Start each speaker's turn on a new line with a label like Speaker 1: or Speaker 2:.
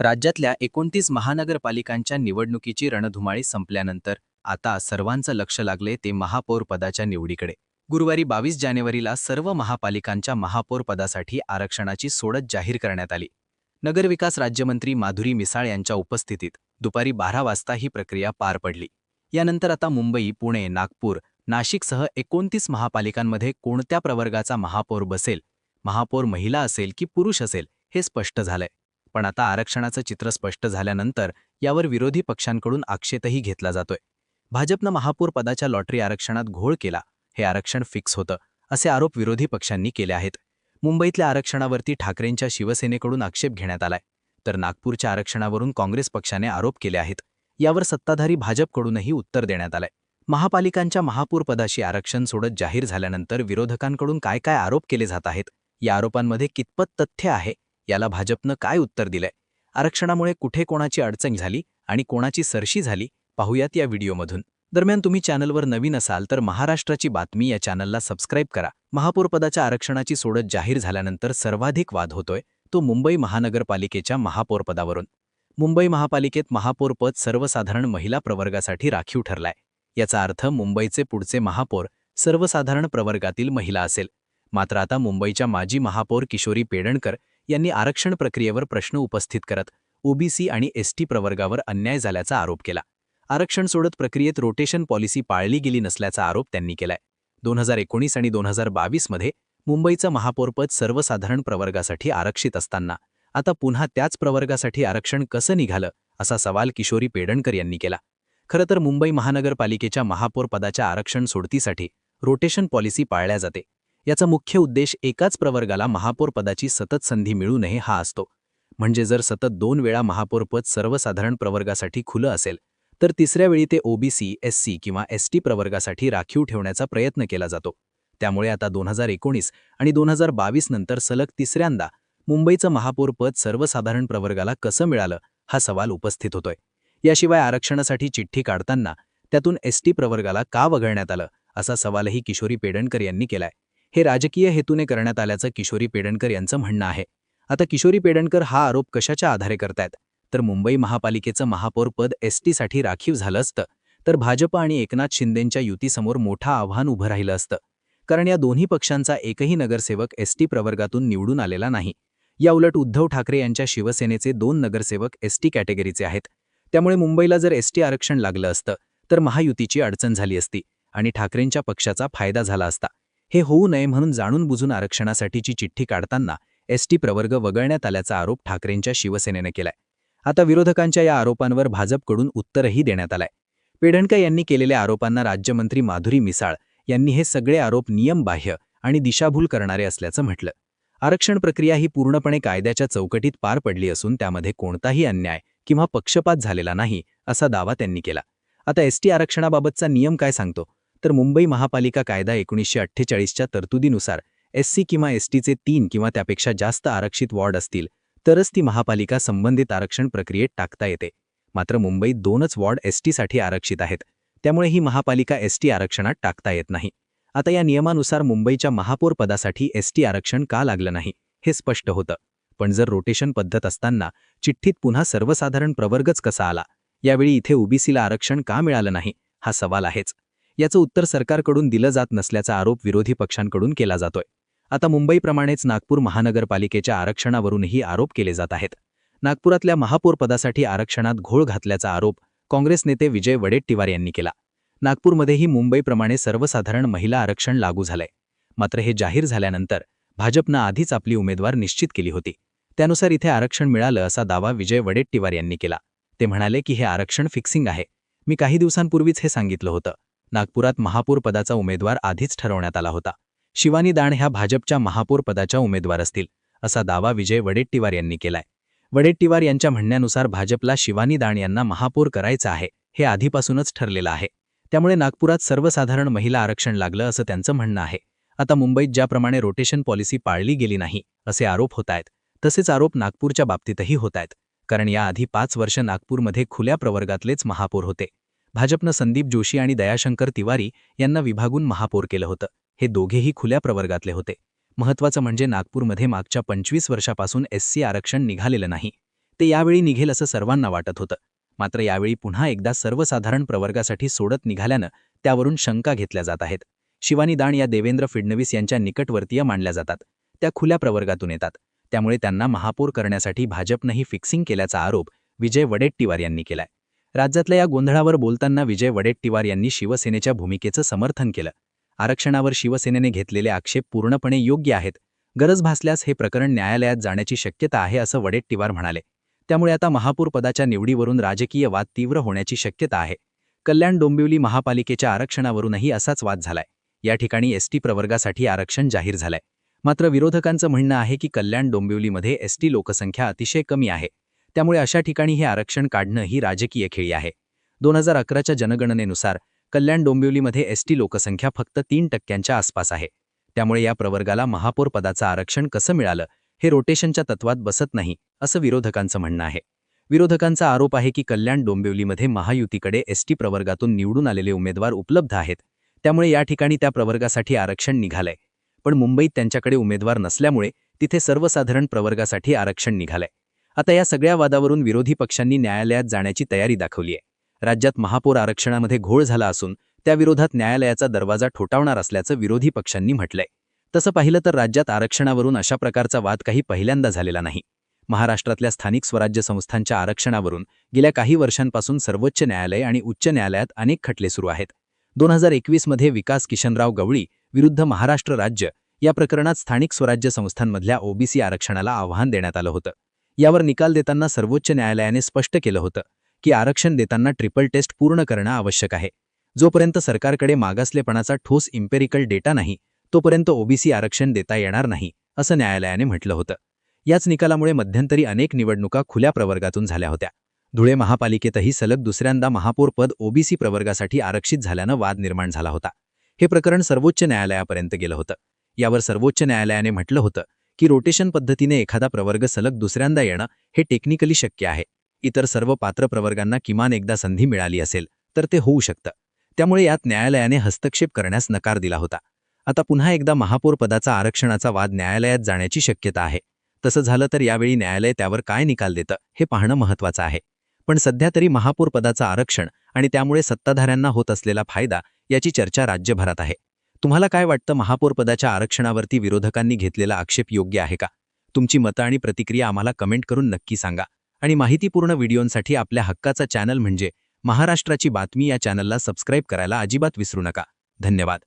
Speaker 1: राज्यातल्या एकोणतीस महानगरपालिकांच्या निवडणुकीची रणधुमाळी संपल्यानंतर आता सर्वांचं लक्ष लागले ते महापौरपदाच्या निवडीकडे. गुरुवारी बावीस जानेवारीला सर्व महापालिकांच्या महापौरपदासाठी आरक्षणाची सोडत जाहीर करण्यात आली. नगरविकास राज्यमंत्री माधुरी मिसाळ यांच्या उपस्थितीत दुपारी बारा वाजता ही प्रक्रिया पार पडली. यानंतर आता मुंबई पुणे नागपूर नाशिकसह एकोणतीस महापालिकांमध्ये कोणत्या प्रवर्गाचा महापौर बसेल महापौर महिला असेल की पुरुष असेल हे स्पष्ट झालंय. पण आता आरक्षणाचं चित्र स्पष्ट झाल्यानंतर यावर विरोधी पक्षांकडून आक्षेपही घेतला जातोय. भाजपनं महापौर पदाच्या लॉटरी आरक्षणात घोळ केला. हे आरक्षण फिक्स होतं असे आरोप विरोधी पक्षांनी केले आहेत. मुंबईतल्या आरक्षणावरती ठाकरेंच्या शिवसेनेकडून आक्षेप घेण्यात आलाय. तर नागपूरच्या आरक्षणावरून काँग्रेस पक्षाने आरोप केले आहेत. यावर सत्ताधारी भाजपकडूनही उत्तर देण्यात आलंय. महापालिकांच्या महापौरपदाशी आरक्षण सोडत जाहीर झाल्यानंतर विरोधकांकडून काय काय आरोप केले जात आहेत? या आरोपांमध्ये कितपत तथ्य आहे? याला भाजपनं काय उत्तर दिलंय? आरक्षणामुळे कुठे कोणाची अडचण झाली आणि कोणाची सरशी झाली? पाहूयात या व्हिडिओमधून. दरम्यान तुम्ही चॅनलवर नवीन असाल तर महाराष्ट्राची बातमी या चॅनलला सबस्क्राईब करा. महापौरपदाच्या आरक्षणाची सोडत जाहीर झाल्यानंतर सर्वाधिक वाद होतोय तो मुंबई महानगरपालिकेच्या महापौरपदावरून. मुंबई महापालिकेत महापौरपद सर्वसाधारण महिला प्रवर्गासाठी राखीव ठरलाय. याचा अर्थ मुंबईचे पुढचे महापौर सर्वसाधारण प्रवर्गातील महिला असेल. मात्र आता मुंबईच्या माजी महापौर किशोरी पेडणकर यांनी आरक्षण प्रक्रियेवर प्रश्न उपस्थित करत ओबीसी आणि एसटी प्रवर्गावर अन्याय झाल्याचा आरोप केला. आरक्षण सोडत प्रक्रियेत रोटेशन पॉलिसी पाळली गेली नसल्याचा आरोप त्यांनी केलाय. दोन हजार एकोणीस आणि दोन हजार बावीसमध्ये मुंबईचं महापौरपद सर्वसाधारण प्रवर्गासाठी आरक्षित असताना आता पुन्हा त्याच प्रवर्गासाठी आरक्षण कसं निघालं असा सवाल किशोरी पेडणकर यांनी केला. खरं तर मुंबई महानगरपालिकेच्या महापौरपदाच्या आरक्षण सोडतीसाठी रोटेशन पॉलिसी पाळल्या जाते. याचा मुख्य उद्देश एकाच प्रवर्गाला महापौर पदाची सतत संधी मिळू नये हा असतो. म्हणजे जर सतत दोन वेळा महापौरपद सर्वसाधारण प्रवर्गासाठी खुलं असेल तर तिसऱ्या वेळी ते ओबीसी एससी किंवा एसटी प्रवर्गासाठी राखीव ठेवण्याचा प्रयत्न केला जातो. त्यामुळे आता दोन हजार एकोणीस आणि दोन हजार बावीस नंतर सलग तिसऱ्यांदा मुंबईचं महापौरपद सर्वसाधारण प्रवर्गाला कसं मिळालं हा सवाल उपस्थित होतोय. याशिवाय आरक्षणासाठी चिठ्ठी काढताना त्यातून एसटी प्रवर्गाला का वगळण्यात आलं असा सवालही किशोरी पेडणकर यांनी केलाय. हे राजकीय हेतूने करण्यात आल्याचं किशोरी पेडणकर यांचं म्हणणं आहे. आता किशोरी पेडणकर हा आरोप कशाच्या आधारे करतायत? तर मुंबई महापालिकेचं महापौरपद एसटीसाठी राखीव झालं असतं तर भाजप आणि एकनाथ शिंदेंच्या युतीसमोर मोठं आव्हान उभं राहिलं असतं. कारण या दोन्ही पक्षांचा एकही नगरसेवक एसटी प्रवर्गातून निवडून आलेला नाही. याउलट उद्धव ठाकरे यांच्या शिवसेनेचे दोन नगरसेवक एसटी कॅटेगरीचे आहेत. त्यामुळे मुंबईला जर एसटी आरक्षण लागलं असतं तर महायुतीची अडचण झाली असती आणि ठाकरेंच्या पक्षाचा फायदा झाला असता. हे होऊ नये म्हणून जाणून बुजून आरक्षणासाठीची चिठ्ठी काढताना एसटी प्रवर्ग वगळण्यात आल्याचा आरोप ठाकरेंच्या शिवसेनेनं केलाय. आता विरोधकांच्या या आरोपांवर भाजपकडून उत्तरही देण्यात आलाय. पेडणकर यांनी केलेल्या आरोपांना राज्यमंत्री माधुरी मिसाळ यांनी हे सगळे आरोप नियमबाह्य आणि दिशाभूल करणारे असल्याचं म्हटलं. आरक्षण प्रक्रिया ही पूर्णपणे कायद्याच्या चौकटीत पार पडली असून त्यामध्ये कोणताही अन्याय किंवा पक्षपात झालेला नाही असा दावा त्यांनी केला. आता एसटी आरक्षणाबाबतचा नियम काय सांगतो? तर मुंबई महापालिका कायदा एकोणीसशे अठ्ठेचाळीसच्या तरतुदीनुसार एससी किंवा एसटीचे तीन किंवा त्यापेक्षा जास्त आरक्षित वॉर्ड असतील तरच ती महापालिका संबंधित आरक्षण प्रक्रियेत टाकता येते. मात्र मुंबईत दोनच वॉर्ड एसटीसाठी आरक्षित आहेत त्यामुळे ही महापालिका एसटी आरक्षणात टाकता येत नाही. आता या नियमानुसार मुंबईच्या महापौर पदासाठी एसटी आरक्षण का लागलं नाही हे स्पष्ट होतं. पण जर रोटेशन पद्धत असताना चिठ्ठीत पुन्हा सर्वसाधारण प्रवर्गच कसा आला यावेळी इथे ओबीसीला आरक्षण का मिळालं नाही हा सवाल आहेच. याचं उत्तर सरकारकडून दिलं जात नसल्याचा आरोप विरोधी पक्षांकडून केला जातोय. आता मुंबईप्रमाणेच नागपूर महानगरपालिकेच्या आरक्षणावरूनही आरोप केले जात आहेत. नागपुरातल्या महापौरपदासाठी आरक्षणात घोळ घातल्याचा आरोप काँग्रेस नेते विजय वडेट्टीवार यांनी केला. नागपूरमध्येही मुंबईप्रमाणे सर्वसाधारण महिला आरक्षण लागू झालंय. मात्र हे जाहीर झाल्यानंतर भाजपनं आधीच आपली उमेदवार निश्चित केली होती. त्यानुसार इथे आरक्षण मिळालं असा दावा विजय वडेट्टीवार यांनी केला. ते म्हणाले की हे आरक्षण फिक्सिंग आहे. मी काही दिवसांपूर्वीच हे सांगितलं होतं. नागपुरात महापौर पदाचा उमेदवार आधीच ठरवण्यात आला होता. शिवानी दाण ह्या भाजपच्या महापौर पदाच्या उमेदवार असतील असा दावा विजय वडेट्टीवार यांनी केलाय. वडेट्टीवार यांच्या म्हणण्यानुसार भाजपला शिवानी दाण यांना महापौर करायचं आहे हे आधीपासूनच ठरलेलं आहे. त्यामुळे नागपुरात सर्वसाधारण महिला आरक्षण लागलं असं त्यांचं म्हणणं आहे. आता मुंबईत ज्याप्रमाणे रोटेशन पॉलिसी पाळली गेली नाही असे आरोप होत आहेत तसेच आरोप नागपूरच्या बाबतीतही होत आहेत कारण याआधी पाच वर्ष नागपूरमध्ये खुल्या प्रवर्गातलेच महापौर होते. भाजपनं संदीप जोशी आणि दयाशंकर तिवारी यांना विभागून महापौर केलं होतं. हे दोघेही खुल्या प्रवर्गातले होते. महत्त्वाचं म्हणजे नागपूरमध्ये मागच्या पंचवीस वर्षापासून एससी आरक्षण निघालेलं नाही. ते यावेळी निघेल असं सर्वांना वाटत होतं. मात्र यावेळी पुन्हा एकदा सर्वसाधारण प्रवर्गासाठी सोडत निघाल्यानं त्यावरून शंका घेतल्या जात आहेत. शिवानी दाण या देवेंद्र फडणवीस यांच्या निकटवर्तीय मानल्या जातात. त्या खुल्या प्रवर्गातून येतात. त्यामुळे त्यांना महापौर करण्यासाठी भाजपनंही फिक्सिंग केल्याचा आरोप विजय वडेट्टीवार यांनी केलाय. राज्यातल्या या गोंधळावर बोलताना विजय वडेट्टीवार यांनी शिवसेनेच्या भूमिकेचं समर्थन केलं. आरक्षणावर शिवसेनेने घेतलेले आक्षेप पूर्णपणे योग्य आहेत. गरज भासल्यास हे प्रकरण न्यायालयात जाण्याची शक्यता आहे असं वडेट्टीवार म्हणाले. त्यामुळे आता महापौर पदाच्या निवडीवरून राजकीय वाद तीव्र होण्याची शक्यता आहे. कल्याण डोंबिवली महापालिकेच्या आरक्षणावरूनही असाच वाद झालाय. या ठिकाणी एसटी प्रवर्गासाठी आरक्षण जाहीर झालंय. मात्र विरोधकांचं म्हणणं आहे की कल्याण डोंबिवलीमध्ये एसटी लोकसंख्या अतिशय कमी आहे. त्यामुळे अशा ठिकाणी हे आरक्षण काढणं ही राजकीय खेळी आहे. दोन हजार अकराच्या जनगणनेनुसार कल्याण डोंबिवलीमध्ये एसटी लोकसंख्या फक्त तीन टक्क्यांच्या आसपास आहे. त्यामुळे या प्रवर्गाला महापौर पदाचं आरक्षण कसं मिळालं हे रोटेशनच्या तत्वात बसत नाही असं विरोधकांचं म्हणणं आहे. विरोधकांचा आरोप आहे की कल्याण डोंबिवलीमध्ये महायुतीकडे एसटी प्रवर्गातून निवडून आलेले उमेदवार उपलब्ध आहेत. त्यामुळे या ठिकाणी त्या प्रवर्गासाठी आरक्षण निघालंय. पण मुंबईत त्यांच्याकडे उमेदवार नसल्यामुळे तिथे सर्वसाधारण प्रवर्गासाठी आरक्षण निघालंय. आता या सगळ्या वादावरून विरोधी पक्षांनी न्यायालयात जाण्याची तयारी दाखवली आहे राज्यात महापौर आरक्षणामध्ये घोळ झाला असून त्याविरोधात न्यायालयाचा दरवाजा ठोठावणार असल्याचं विरोधी पक्षांनी म्हटलंय. तसं पाहिलं तर राज्यात आरक्षणावरून अशा प्रकारचा वाद काही पहिल्यांदा झालेला नाही. महाराष्ट्रातल्या स्थानिक स्वराज्य संस्थांच्या आरक्षणावरून गेल्या काही वर्षांपासून सर्वोच्च न्यायालय आणि उच्च न्यायालयात अनेक खटले सुरू आहेत. दोन हजार एकवीसमध्ये विकास किशनराव गवळी विरुद्ध महाराष्ट्र राज्य या प्रकरणात स्थानिक स्वराज्य संस्थांमधल्या ओबीसी आरक्षणाला आव्हान देण्यात आलं होतं. यावर निकाल देताना सर्वोच्च न्यायालयाने स्पष्ट केलं होतं की आरक्षण देताना ट्रिपल टेस्ट पूर्ण करणं आवश्यक आहे. जोपर्यंत सरकारकडे मागासलेपणाचा ठोस इम्पेरिकल डेटा नाही तोपर्यंत ओबीसी आरक्षण देता येणार नाही असं न्यायालयाने म्हटलं होतं. याच निकालामुळे मध्यंतरी अनेक निवडणुका खुल्या प्रवर्गातून झाल्या होत्या. धुळे महापालिकेतही सलग दुसऱ्यांदा महापौरपद ओबीसी प्रवर्गासाठी आरक्षित झाल्यानं वाद निर्माण झाला होता. हे प्रकरण सर्वोच्च न्यायालयापर्यंत गेलं होतं. यावर सर्वोच्च न्यायालयाने म्हटलं होतं की रोटेशन पद्धतीने एखादा प्रवर्ग सलग दुसऱ्यांदा येणं हे टेक्निकली शक्य आहे. इतर सर्व पात्र प्रवर्गांना किमान एकदा संधी मिळाली असेल तर ते होऊ शकतं. त्यामुळे यात न्यायालयाने हस्तक्षेप करण्यास नकार दिला होता. आता पुन्हा एकदा महापौर पदाचा आरक्षणाचा वाद न्यायालयात जाण्याची शक्यता आहे. तसं झालं तर यावेळी न्यायालय त्यावर काय निकाल देतं हे पाहणं महत्त्वाचं आहे. पण सध्या तरी महापौर पदाचं आरक्षण आणि त्यामुळे सत्ताधाऱ्यांना होत असलेला फायदा याची चर्चा राज्यभरात आहे. तुम्हाला काय वाटतं महापौर पदाच्या आरक्षणावरती विरोधकांनी घेतलेला आक्षेप योग्य आहे का? तुमची मतं आणि प्रतिक्रिया आम्हाला कमेंट करून नक्की सांगा. आणि माहितीपूर्ण व्हिडिओंसाठी आपल्या हक्काचा चॅनल म्हणजे महाराष्ट्राची बातमी या चॅनलला सबस्क्राईब करायला अजिबात विसरू नका. धन्यवाद.